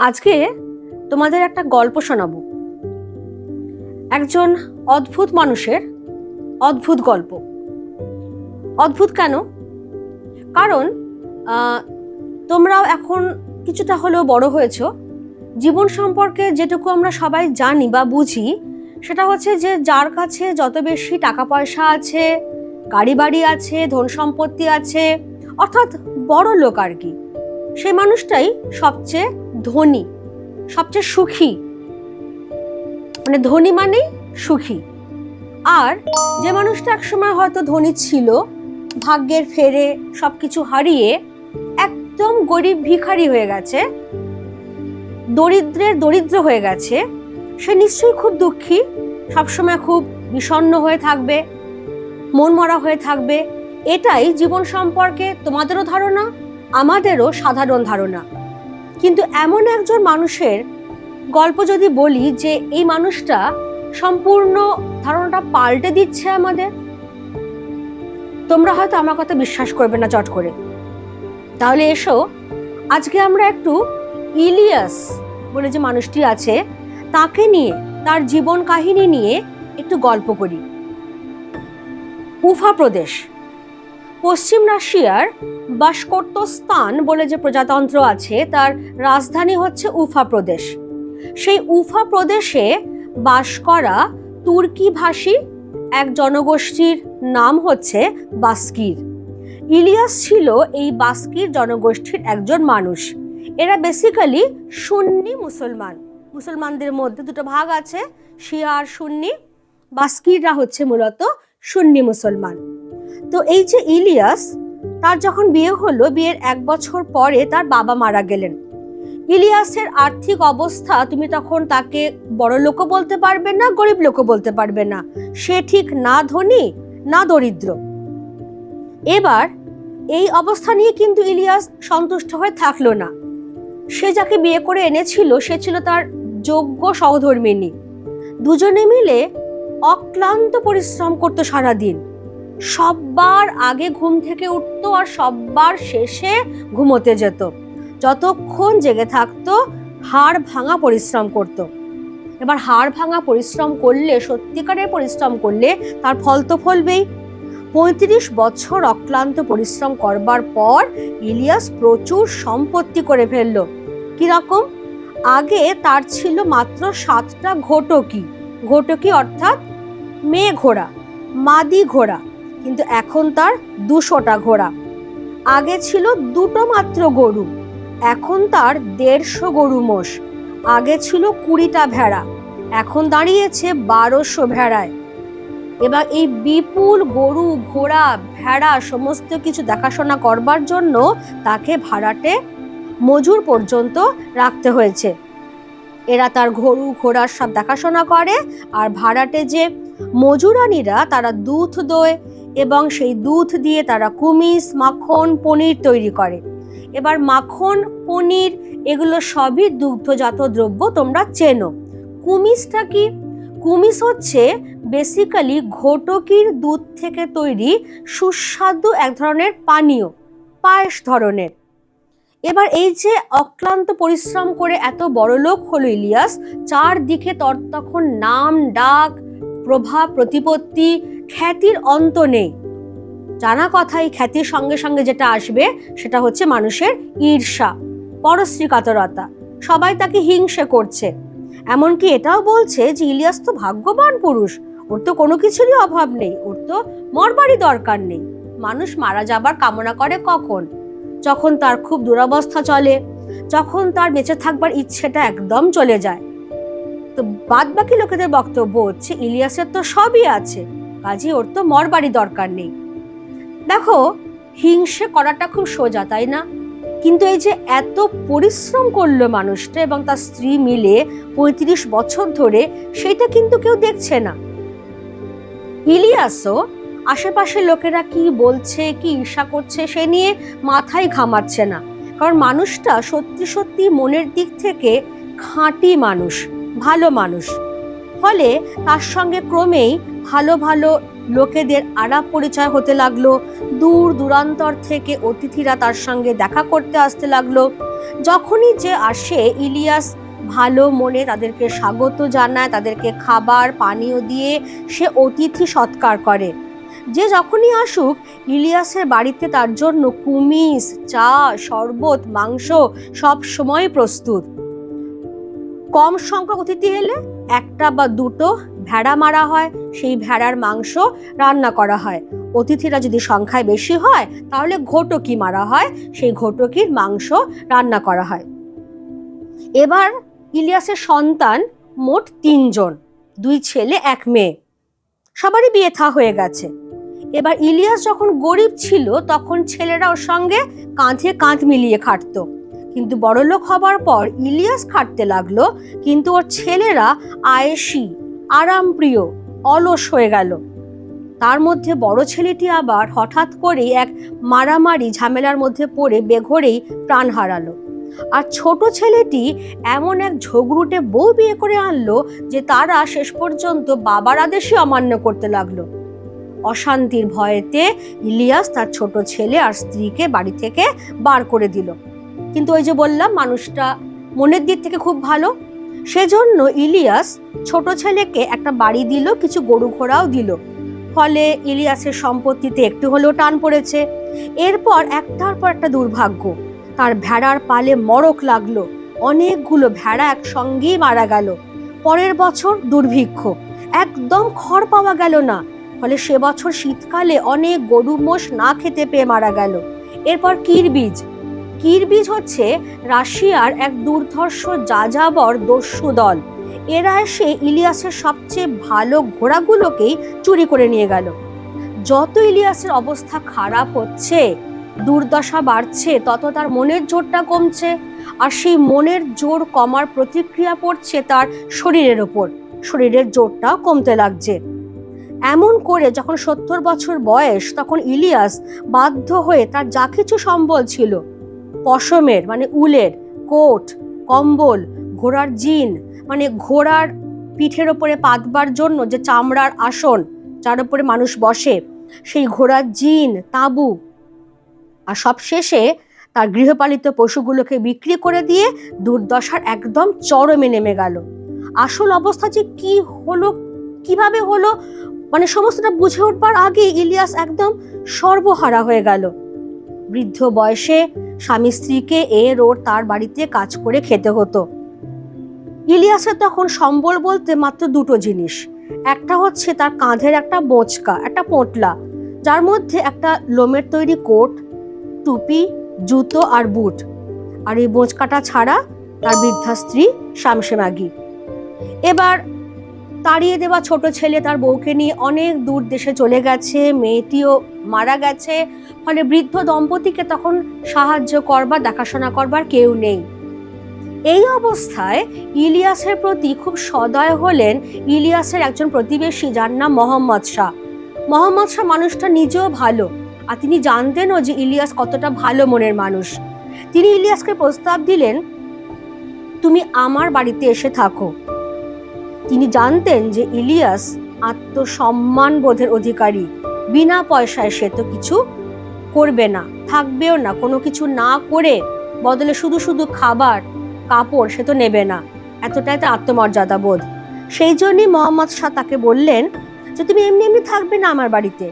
আজকে তোমাদের একটা গল্প শোনাবো। একজন অদ্ভুত মানুষের অদ্ভুত গল্প। অদ্ভুত কেন? কারণ তোমরাও এখন কিছুটা হলেও বড় হয়েছো। জীবন সম্পর্কে যেটুকু আমরা সবাই জানি বা বুঝি, সেটা হচ্ছে যে যার কাছে যত বেশি টাকা পয়সা আছে গাড়ি বাড়ি আছে ধন সম্পত্তি আছে, অর্থাৎ বড় লোক আর কি, সেই মানুষটাই সবচেয়ে ধনী, সবচেয়ে সুখী। মানে ধনী মানেই সুখী। আর যে মানুষটা একসময় হয়তো ধনী ছিল, ভাগ্যের ফেরে সবকিছু হারিয়ে একদম গরিব ভিখারি হয়ে গেছে, দরিদ্রের দরিদ্র হয়ে গেছে, সে নিশ্চয়ই খুব দুঃখী, সবসময় খুব বিষণ্ণ হয়ে থাকবে মন মরা হয়ে থাকবে। এটাই জীবন সম্পর্কে তোমাদেরও ধারণা, আমাদেরও সাধারণ ধারণা। কিন্তু এমন একজন মানুষের গল্প যদি বলি যে এই মানুষটা সম্পূর্ণ ধারণাটা পাল্টে দিচ্ছে আমাদের, তোমরা হয়তো আমার কথা বিশ্বাস করবে না চট করে। তাহলে এসো, আজকে আমরা একটু ইলিয়াস বলে যে মানুষটি আছে, তাকে নিয়ে, তার জীবন কাহিনী নিয়ে একটু গল্প করি। উফা প্রদেশ। পশ্চিম রাশিয়ার বাসকর্তস্তান বলে যে প্রজাতন্ত্র আছে, তার রাজধানী হচ্ছে উফা প্রদেশ। সেই উফা প্রদেশে বাস করা তুর্কি ভাষী এক জনগোষ্ঠীর নাম হচ্ছে বাস্কির। ইলিয়াস ছিল এই বাস্কির জনগোষ্ঠীর একজন মানুষ। এরা বেসিক্যালি সুন্নি মুসলমান। মুসলমানদের মধ্যে দুটো ভাগ আছে, শিয়া আর সুন্নি। বাস্কিররা হচ্ছে মূলত সুন্নি মুসলমান। তো এই যে ইলিয়াস, তার যখন বিয়ে হলো, বিয়ের এক বছর পরে তার বাবা মারা গেলেন। ইলিয়াসের আর্থিক অবস্থা, তুমি তখন তাকে বড় লোকও বলতে পারবে না, গরিব লোকও বলতে পারবে না। সে ঠিক না ধনী, না দরিদ্র। এবার এই অবস্থা নিয়ে কিন্তু ইলিয়াস সন্তুষ্ট হয়ে থাকল না। সে যাকে বিয়ে করে এনেছিল, সে ছিল তার যোগ্য সহধর্মিনী। দুজনে মিলে অক্লান্ত পরিশ্রম করতো সারাদিন। সববার আগে ঘুম থেকে উঠতো আর সববার শেষে ঘুমোতে যেত। যতক্ষণ জেগে থাকতো, হাড় ভাঙা পরিশ্রম করত। এবার হাড় ভাঙা পরিশ্রম করলে, সত্যিকারের পরিশ্রম করলে তার ফল তো ফলবেই। পঁয়ত্রিশ বছর অক্লান্ত পরিশ্রম করবার পর ইলিয়াস প্রচুর সম্পত্তি করে ফেলল। কীরকম? আগে তার ছিল মাত্র সাতটা ঘোটকি। ঘোটকি অর্থাৎ মেয়ে ঘোড়া মাদি ঘোড়া কিন্তু এখন তার দুশোটা ঘোড়া। আগে ছিল দুটো মাত্র গরু, এখন তার দেড়শো গরু মোষ। আগে ছিল কুড়িটা ভেড়া, এখন দাঁড়িয়েছে বারোশো ভেড়ায়। এবার এই বিপুল গরু, ঘোড়া, ভেড়া সমস্ত কিছু দেখাশোনা করবার জন্য তাকে ভাড়াটে মজুর পর্যন্ত রাখতে হয়েছে। এরা তার গরু ঘোড়ার সব দেখাশোনা করে, আর ভাড়াটে যে মজুরানিরা তারা দুধ দোয় এবং সেই দুধ দিয়ে তারা কুমিস, মাখন, পনির তৈরি করে। এবার মাখন, পনির এগুলো সবই দুগ্ধজাত দ্রব্য তোমরা চেনো। কুমিসটা কি? কুমিস হচ্ছে বেসিক্যালি ঘটকির দুধ থেকে তৈরি সুস্বাদু এক ধরনের পানীয়, পায়েস ধরনের। এবার এই যে অক্লান্ত পরিশ্রম করে এত বড় লোক হলো ইলিয়াস, চারদিকে তর, তখন নাম, ডাক প্রভাব প্রতিপত্তি খ্যাতির অন্ত নেই। জানা কথা এই খ্যাতির সঙ্গে সঙ্গে যেটা আসবে সেটা হচ্ছে মানুষের ঈর্ষা, পরশ্রীকাতরতা। সবাই তাকে হিংসে করছে। এমনকি এটাও বলছে যে ইলিয়াস তো ভাগ্যবান পুরুষ, ওর তো কোনো কিছুরই অভাব নেই, ওর তো মরবারই দরকার নেই। মানুষ মারা যাবার কামনা করে কখন? যখন তার খুব দুরবস্থা চলে, যখন তার বেঁচে থাকবার ইচ্ছেটা একদম চলে যায়। তো বাদ বাকি লোকেদের বক্তব্য হচ্ছে, ইলিয়াসের তো সবই আছে। কাজে ওর তো মরবারই দরকার নেই। দেখো, হিংসে করাটা খুব সোজা, তাই না? কিন্তু এই যে এত পরিশ্রম করল মানুষটা এবং তার স্ত্রী মিলে পঁয়ত্রিশ বছর ধরে, সেটা কিন্তু কেউ দেখছে না। ইলিয়াসও আশেপাশের লোকেরা কি বলছে, কি ঈর্ষা করছে, সে নিয়ে মাথায় ঘামাচ্ছে না। কারণ মানুষটা সত্যি সত্যি মনের দিক থেকে খাঁটি মানুষ, ভালো মানুষ। ফলে তার সঙ্গে ক্রমেই ভালো ভালো লোকেদের আলাপ পরিচয় হতে লাগল। দূর দূরান্তর থেকে অতিথিরা তার সঙ্গে দেখা করতে আসতে লাগল। যখনই যে আসে, ইলিয়াস ভালো মনে তাদেরকে স্বাগত জানায়, তাদেরকে খাবার, পানীয় দিয়ে সে অতিথি সৎকার করে। যে যখনই আসুক, ইলিয়াসের বাড়িতে তার জন্য কুমিস, চা, শরবত, মাংস সব সময় প্রস্তুত। কম সংখ্যক অতিথি এলে একটা বা দুটো ভেড়া মারা হয়, সেই ভেড়ার মাংস রান্না করা হয়। অতিথিরা যদি সংখ্যায় বেশি হয়, তাহলে ঘটকি মারা হয়, সেই ঘটকির মাংস রান্না করা হয়। এবার ইলিয়াসের সন্তান মোট তিনজন, দুই ছেলে, এক মেয়ে। সবারই বিয়ে থা হয়ে গেছে। এবার ইলিয়াস যখন গরিব ছিল, তখন ছেলেরা ওর সঙ্গে কাঁধে কাঁধ মিলিয়ে খাটতো। কিন্তু বড়লোক হবার পর ইলিয়াস খাটতে লাগল, কিন্তু ওর ছেলেরা আয়েসি আরামপ্রিয়, অলস হয়ে গেল। তার মধ্যে বড় ছেলেটি আবার হঠাৎ করেই এক মারামারি ঝামেলার মধ্যে পড়ে বেঘরেই প্রাণ হারালো। আর ছোট ছেলেটি এমন এক ঝগড়ুটে বউ বিয়ে করে আনলো যে তারা শেষ পর্যন্ত বাবার আদেশই অমান্য করতে লাগল। অশান্তির ভয়েতে ইলিয়াস তার ছোট ছেলে আর স্ত্রীকে বাড়ি থেকে বার করে দিল। কিন্তু ওই যে বললাম, মানুষটা মনের দিক থেকে খুব ভালো। সেজন্য ইলিয়াস ছোট ছেলেকে একটা বাড়ি দিল, কিছু গরু ঘোড়াও দিল। ফলে ইলিয়াসের সম্পত্তিতে একটু হলেও টান পড়েছে। এরপর একটার পর একটা দুর্ভাগ্য, তার ভেড়ার পালে মরক লাগল। অনেকগুলো ভেড়া একসঙ্গেই মারা গেল। পরের বছর দুর্ভিক্ষ, একদম খড় পাওয়া গেল না। ফলে সে বছর শীতকালে অনেক গরু মোষ না খেতে পেয়ে মারা গেল। এরপর কিরবীজ কিরবীজ হচ্ছে রাশিয়ার এক দুর্ধর্ষ যাযাবর দস্যু দল। এরা এসে ইলিয়াসের সবচেয়ে ভালো ঘোড়াগুলোকেই চুরি করে নিয়ে গেল। যত ইলিয়াসের অবস্থা খারাপ হচ্ছে, দুর্দশা বাড়ছে, তত তার মনের জোরটা কমছে, আর সেই মনের জোর কমার প্রতিক্রিয়া পড়ছে তার শরীরের ওপর। শরীরের জোরটাও কমতে লাগছে। এমন করে যখন সত্তর বছর বয়স, তখন ইলিয়াস বাধ্য হয়ে তার যা কিছু সম্বল ছিল পশমের মানে উলের, কোট, কম্বল, ঘোড়ার জিন মানে ঘোড়ার পিঠের ওপরে পাতবার জন্য যে চামড়ার আসন, যার উপরে মানুষ বসে, সেই ঘোড়ার জিন, তাঁবু। আর সব শেষে তার গৃহপালিত পশুগুলোকে বিক্রি করে দিয়ে দুর্দশার একদম চরমে নেমে গেল। আসল অবস্থা যে কি হলো, কীভাবে হলো মানে সমস্তটা বুঝে উঠবার আগে ইলিয়াস একদম সর্বহারা হয়ে গেল। বৃদ্ধ বয়সে স্বামী স্ত্রীকে এর ওর তার বাড়িতে কাজ করে খেতে হতো। ইলিয়াসের তখন সম্বল বলতে মাত্র দুটো জিনিস। একটা হচ্ছে তার কাঁধের একটা বোঁচকা, একটা পোঁটলা, যার মধ্যে একটা লোমের তৈরি কোট, টুপি, জুতো আর বুট। আর এই বোঁচকাটা ছাড়া তার বৃদ্ধা স্ত্রী শামসে মাগি এবার তাড়িয়ে দেওয়া ছোট ছেলে তার বউকে নিয়ে অনেক দূর দেশে চলে গেছে, মেয়েটিও মারা গেছে। ফলে বৃদ্ধ দম্পতিকে তখন সাহায্য করবার, দেখাশোনা করবার কেউ নেই। এই অবস্থায় ইলিয়াসের প্রতি খুব সদয় হলেন ইলিয়াসের একজন প্রতিবেশী যার নাম মোহাম্মদ শাহ। মোহাম্মদ শাহ মানুষটা নিজেও ভালো, আর তিনি জানতেনও যে ইলিয়াস কতটা ভালো মনের মানুষ। তিনি ইলিয়াসকে প্রস্তাব দিলেন, তুমি আমার বাড়িতে এসে থাকো। তিনি জানতেন যে ইলিয়াস আত্মসম্মান বোধের অধিকারী। বিনা পয়সায় সে তো কিছু করবে না, থাকবেও না, কোনো কিছু না করে বদলে শুধু শুধু খাবার, কাপড় সে তো নেবে না। এতটাই তার আত্মমর্যাদা বোধ। সেই জন্যই মোহাম্মদ শাহ তাকে বললেন যে, তুমি এমনি এমনি থাকবে না আমার বাড়িতে।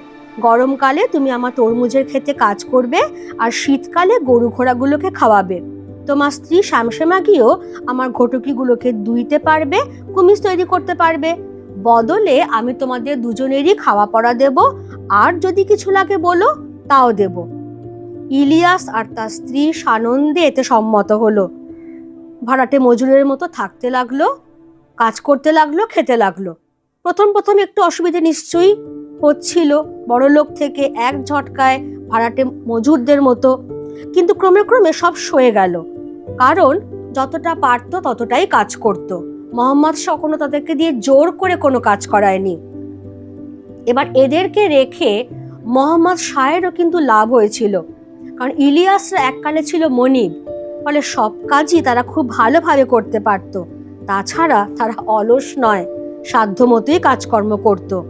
গরমকালে তুমি আমার তরমুজের ক্ষেতে কাজ করবে আর শীতকালে গরু ঘোড়াগুলোকে খাওয়াবে। তোমার স্ত্রী শ্যামশেমা গিয়েও আমার ঘটকিগুলোকে দুইতে পারবে কুমিজ তৈরি করতে পারবে। বদলে আমি তোমাদের দুজনেরই খাওয়া পড়া দেব, আর যদি কিছু লাগে বলো, তাও দেব। ইলিয়াস আর তার স্ত্রী সানন্দে এতে সম্মত হলো। ভাড়াটে মজুরের মতো থাকতে লাগল, কাজ করতে লাগল, খেতে লাগল। প্রথম প্রথম একটু অসুবিধে নিশ্চয়ই হচ্ছিল, বড় লোক থেকে এক ঝটকায় ভাড়াটে মজুরদের মতো। কিন্তু ক্রমে ক্রমে সব সয়ে গেল। কারণ যতটা পারতো ততটাই কাজ করত। মোহাম্মদ শাহ কোনো তাদেরকে দিয়ে জোর করে কোনো কাজ করায়নি। এবার এদেরকে রেখে মোহাম্মদ শাহেরও কিন্তু লাভ হয়েছিল। কারণ ইলিয়াসরা এককালে ছিল মনিব, ফলে সব কাজই তারা খুব ভালোভাবে করতে পারত। তাছাড়া তারা অলস নয় সাধ্যমতোই কাজকর্ম করত।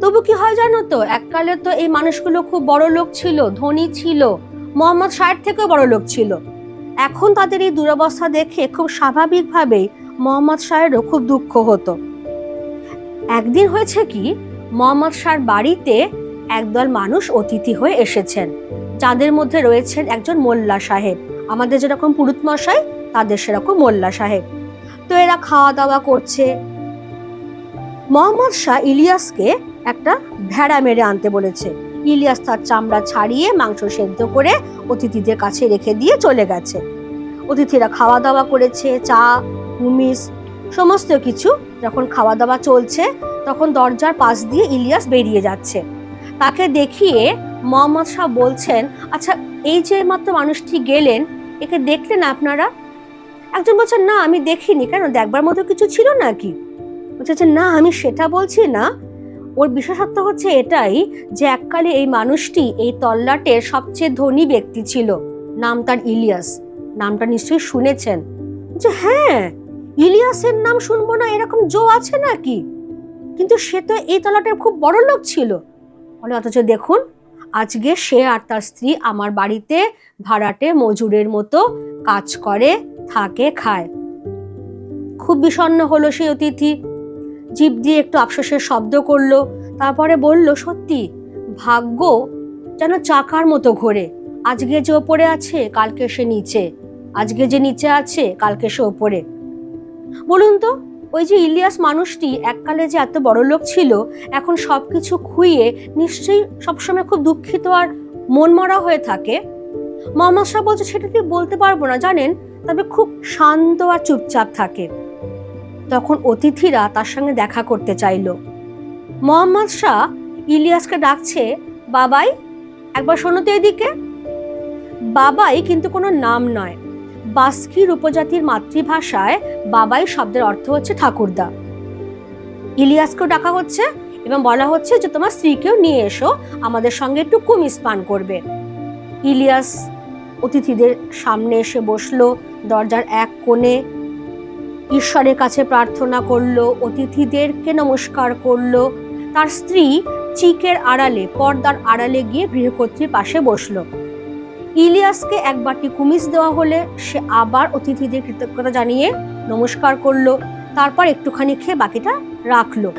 তবু কি হয় জানো তো এককালে তো এই মানুষগুলো খুব বড় লোক ছিল, ধনী ছিল। মোহাম্মদ শাহের থেকেও বড় লোক ছিল। এখন তাদের এই দুরবস্থা দেখে খুব স্বাভাবিকভাবেই মোহাম্মদ শাহেরও খুব দুঃখ হতো। একদিন হয়েছে কি, মোহাম্মদ শাহর বাড়িতে একদল মানুষ অতিথি হয়ে এসেছেন। যাদের মধ্যে রয়েছেন একজন মোল্লা সাহেব। আমাদের যেরকম পুরুত মশাই, তাদের সেরকম মোল্লা সাহেব। তো এরা খাওয়া দাওয়া করছে। মোহাম্মদ শাহ ইলিয়াসকে একটা ভেড়া মেরে আনতে বলেছে। ইলিয়াস তার চামড়া ছাড়িয়ে মাংস সেদ্ধ করে অতিথিদের কাছে রেখে দিয়ে চলে গেছে। অতিথিরা খাওয়া দাওয়া করেছে, চা, হুমিস, সমস্ত কিছু যখন খাওয়া দাওয়া চলছে, তখন দরজার পাশ দিয়ে ইলিয়াস বেরিয়ে যাচ্ছে। তাকে দেখিয়ে মোহাম্মদ শাহ বলছেন আচ্ছা এই যে মাত্র মানুষটি গেলেন, একে দেখলেন আপনারা? একজন বলছেন না, আমি দেখিনি। কেন, দেখবার মতো কিছু ছিল নাকি? বলছে না, আমি সেটা বলছি না। ওর বিশেষত্ব হচ্ছে এটাই যে, এককালে এই মানুষটি এই তল্লাটের সবচেয়ে ধনী ব্যক্তি ছিল। নাম তার ইলিয়াস। নামটা নিশ্চয়ই শুনেছেন। যে হ্যাঁ ইলিয়াসের নাম শুনব না, এরকম জো আছে নাকি? কিন্তু সে তো এই তলাটার খুব বড় লোক ছিল। বলে, অথচ দেখুন, আজকে সে আর তার স্ত্রী আমার বাড়িতে ভাড়াটে মজুরের মতো কাজ করে, থাকে, খায়। খুব বিষণ্ণ হলো সেই অতিথি। জিভ দিয়ে একটু আফসোসের শব্দ করল, তারপরে বলল, সত্যি, ভাগ্য যেন চাকার মতো ঘোরে। আজকে যে ওপরে আছে, কালকে সে নিচে। আজকে যে নিচে আছে, কালকে সে ওপরে বলুন তো, ওই যে ইলিয়াস মানুষটি এককালে যে এত বড় লোক ছিল, এখন সব কিছু খুইয়ে নিশ্চয়ই সবসময় খুব দুঃখিত আর মনমরা হয়ে থাকে। মোহাম্মদ শাহ বলছে, সেটা ঠিক বলতে পারব না, জানেন? তবে খুব শান্ত আর চুপচাপ থাকে। তখন অতিথিরা তার সঙ্গে দেখা করতে চাইল। মোহাম্মদ শাহ ইলিয়াসকে ডাকছে, বাবাই, একবার শোনো তো এদিকে। বাবাই কিন্তু কোনো নাম নয়। বাস্কির উপজাতির মাতৃভাষায় বাবাই শব্দের অর্থ হচ্ছে ঠাকুরদা। ইলিয়াসকেও ডাকা হচ্ছে এবং বলা হচ্ছে যে, তোমার স্ত্রীকেও নিয়ে এসো, আমাদের সঙ্গে একটু কুমিস পান করবে। ইলিয়াস অতিথিদের সামনে এসে বসল, দরজার এক কোণে ঈশ্বরের কাছে প্রার্থনা করল, অতিথিদেরকে নমস্কার করল। তার স্ত্রী চিকের আড়ালে, পর্দার আড়ালে গিয়ে গৃহকর্ত্রীর পাশে বসল। ইলিয়াসকে এক বাটি কুমিস দেওয়া হলে সে আবার অতিথিদের কৃতজ্ঞতা জানিয়ে নমস্কার করল, তারপর একটুখানি খেয়ে বাকিটা রাখল।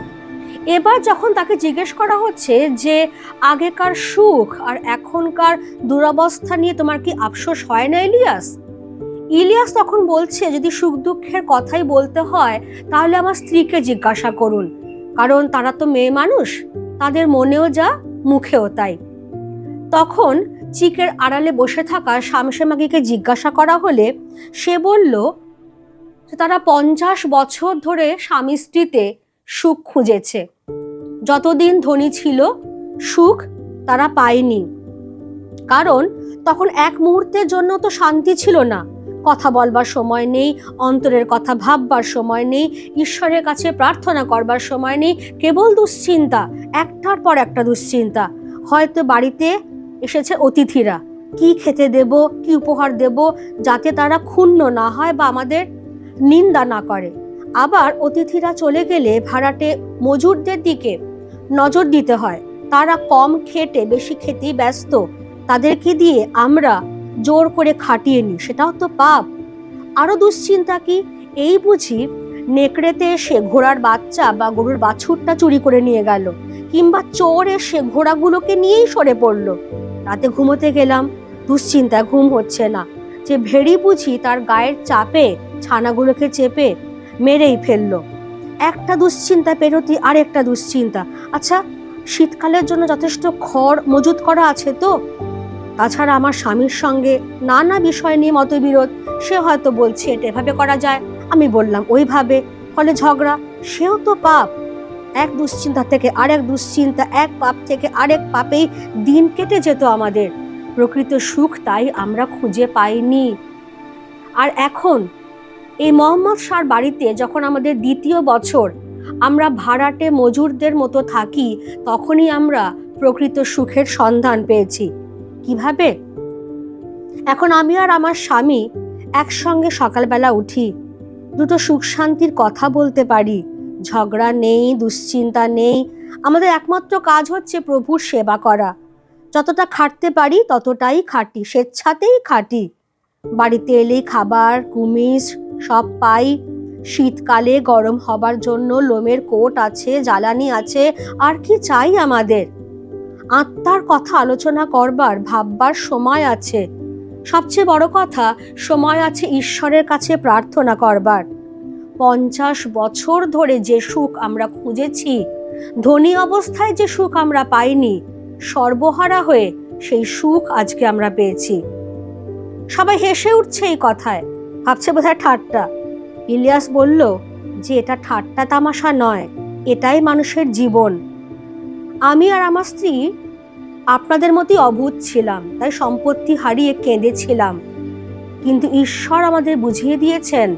এবার যখন তাকে জিজ্ঞেস করা হচ্ছে যে, আগেকার সুখ আর এখনকার দুরবস্থা নিয়ে তোমার কি আফসোস হয় না, ইলিয়াস? ইলিয়াস তখন বলছে, যদি সুখ দুঃখের কথাই বলতে হয়, তাহলে আমার স্ত্রীকে জিজ্ঞাসা করুন, কারণ তারা তো মেয়ে মানুষ, তাদের মনেও যা, মুখেও তাই। তখন চিকের আড়ালে বসে থাকা শামসেমাগিকে জিজ্ঞাসা করা হলে সে বলল তারা পঞ্চাশ বছর ধরে স্বামী স্ত্রীতে সুখ খুঁজেছে। যতদিন ধনী ছিল, সুখ তারা পায়নি। কারণ তখন এক মুহূর্তের জন্য তো শান্তি ছিল না। কথা বলবার সময় নেই, অন্তরের কথা ভাববার সময় নেই, ঈশ্বরের কাছে প্রার্থনা করবার সময় নেই। কেবল দুশ্চিন্তা, একটার পর একটা দুশ্চিন্তা। হয়তো বাড়িতে এসেছে অতিথিরা। কি খেতে দেব, কি উপহার দেব যাতে তারা ক্ষুণ্ণ না হয় বা আমাদের নিন্দা না করে। আবার অতিথিরা চলে গেলে ভাড়াটে মজুরদের দিকে নজর দিতে হয়। তারা কম খেটে বেশি খেতেই ব্যস্ত। তাদেরকে দিয়ে আমরা জোর করে খাটিয়ে নিই। সেটাও তো পাপ। আরও দুশ্চিন্তা কি? এই বুঝি নেকড়েতে এসে ঘোড়ার বাচ্চা বা গরুর বাছুরটা চুরি করে নিয়ে গেল, কিংবা চোর এসে ঘোড়াগুলোকে নিয়েই সরে পড়ল। রাতে ঘুমোতে গেলাম, দুশ্চিন্তা, ঘুম হচ্ছে না। যে ভেড়ি বুঝি তার গায়ের চাপে, ছানাগুলোকে চেপে মেরেই ফেলল। একটা দুশ্চিন্তা পেরোতি আর একটা দুশ্চিন্তা। আচ্ছা শীতকালের জন্য যথেষ্ট খড় মজুত করা আছে তো? তাছাড়া আমার স্বামীর সঙ্গে নানা বিষয় নিয়ে মতবিরোধ, সে হয়তো বলছে এটা এভাবে করা যায়। আমি বললাম, ওইভাবে, ফলে ঝগড়া? সেও তো পাপ। এক দুশ্চিন্তা থেকে আরেক দুশ্চিন্তা, এক পাপ থেকে আরেক পাপেই দিন কেটে যেত আমাদের। প্রকৃত সুখ তাই আমরা খুঁজে পাইনি। আর এখন, এই মোহাম্মদ শাহর বাড়িতে যখন আমাদের দ্বিতীয় বছর, আমরা ভাড়াটে মজুরদের মতো থাকি, তখনই আমরা প্রকৃত সুখের সন্ধান পেয়েছি। কীভাবে? এখন আমি আর আমার স্বামী একসঙ্গে সকালবেলা উঠি, দুটো সুখ শান্তির কথা বলতে পারি। ঝগড়া নেই, দুশ্চিন্তা নেই। আমাদের একমাত্র কাজ হচ্ছে প্রভুর সেবা করা। যতটা খাটতে পারি ততটাই খাটি, স্বেচ্ছাতেই খাটি। বাড়িতে এলেই খাবার কুমিজ সব পাই। শীতকালে গরম হবার জন্য লোমের কোট আছে, জ্বালানি আছে, আর কি চাই আমাদের? আত্মার কথা আলোচনা করবার, ভাববার সময় আছে। সবচেয়ে বড় কথা, সময় আছে ঈশ্বরের কাছে প্রার্থনা করবার। পঞ্চাশ বছর ধরে যে সুখ আমরা খুঁজেছি, ধনী অবস্থায় যে সুখ আমরা পাইনি, সর্বহারা হয়ে সেই সুখ আজকে আমরা পেয়েছি। সবাই হেসে উঠছে এই কথায়, ভাবছে বোধহয় ঠাট্টা। ইলিয়াস বলল, যে এটা ঠাট্টা তামাশা নয়, এটাই মানুষের জীবন। আমি আর আমার স্ত্রী আপনাদের মতোই অভূত ছিলাম, তাই সম্পত্তি হারিয়ে কেঁদেছিলাম। কিন্তু ঈশ্বর আমাদের বুঝিয়ে দিয়েছেন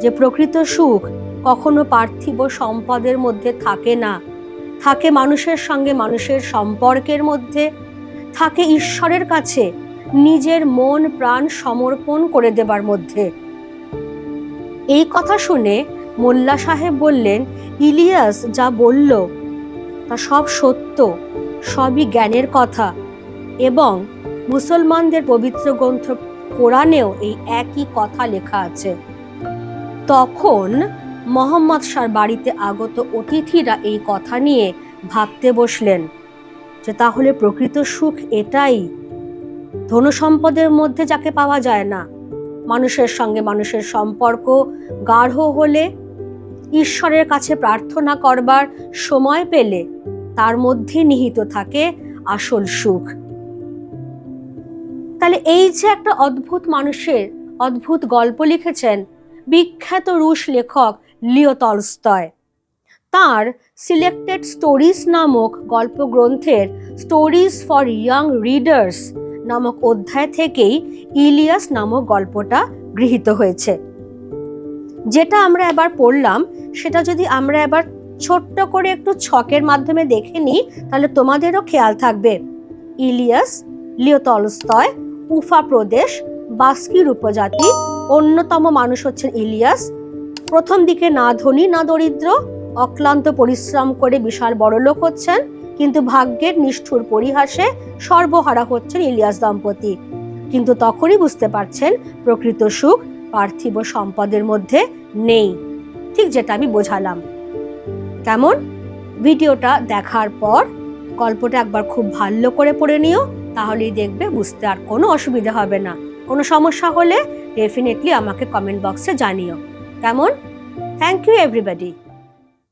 যে প্রকৃত সুখ কখনো পার্থিব সম্পদের মধ্যে থাকে না। থাকে মানুষের সঙ্গে মানুষের সম্পর্কের মধ্যে। থাকে ঈশ্বরের কাছে নিজের মন প্রাণ সমর্পণ করে দেবার মধ্যে। এই কথা শুনে মোল্লা সাহেব বললেন, ইলিয়াস যা বলল, তা সব সত্য, সবই জ্ঞানের কথা। এবং মুসলমানদের পবিত্র গ্রন্থ কোরআনেও এই একই কথা লেখা আছে। তখন মোহাম্মদ শাহর বাড়িতে আগত অতিথিরা এই কথা নিয়ে ভাবতে বসলেন যে তাহলে প্রকৃত সুখ এটাই। ধনসম্পদের মধ্যে যাকে পাওয়া যায় না, মানুষের সঙ্গে মানুষের সম্পর্ক গাঢ় হলে, ঈশ্বরের কাছে প্রার্থনা করবার সময় পেলে তার মধ্যে নিহিত থাকে আসল সুখ। তাহলে এই যে একটা অদ্ভুত মানুষের অদ্ভুত গল্প লিখেছেন বিখ্যাত রুশ লেখক লিও তলস্তয় তার সিলেক্টেড স্টোরিজ নামক গল্প গ্রন্থের স্টোরিজ ফর ইয়াং রিডার্স নামক অধ্যায় থেকেই ইলিয়াস নামক গল্পটা গৃহীত হয়েছে। যেটা আমরা এবার পড়লাম, সেটা যদি আমরা এবার ছোট্ট করে একটু ছকের মাধ্যমে দেখে নিই, তাহলে তোমাদেরও খেয়াল থাকবে। ইলিয়াস লিওতলস্তয় উফা প্রদেশ, বাস্কির উপজাতি অন্যতম মানুষ হচ্ছেন ইলিয়াস। প্রথম দিকে না ধনী, না দরিদ্র, অক্লান্ত পরিশ্রম করে বিশাল বড় লোক হচ্ছেন, কিন্তু ভাগ্যের নিষ্ঠুর পরিহাসে সর্বহারা হচ্ছেন ইলিয়াস দম্পতি। কিন্তু তখনই বুঝতে পারছেন, প্রকৃত সুখ পার্থিব সম্পদের মধ্যে নেই। ঠিক যেটা আমি বোঝালাম। কেমন? ভিডিওটা দেখার পর গল্পটা একবার খুব ভালো করে পড়ে নিও, তাহলেই দেখবে বুঝতে আর কোনো অসুবিধা হবে না। কোনো সমস্যা হলে ডেফিনেটলি আমাকে কমেন্ট বক্সে জানিও। কেমন? Thank you everybody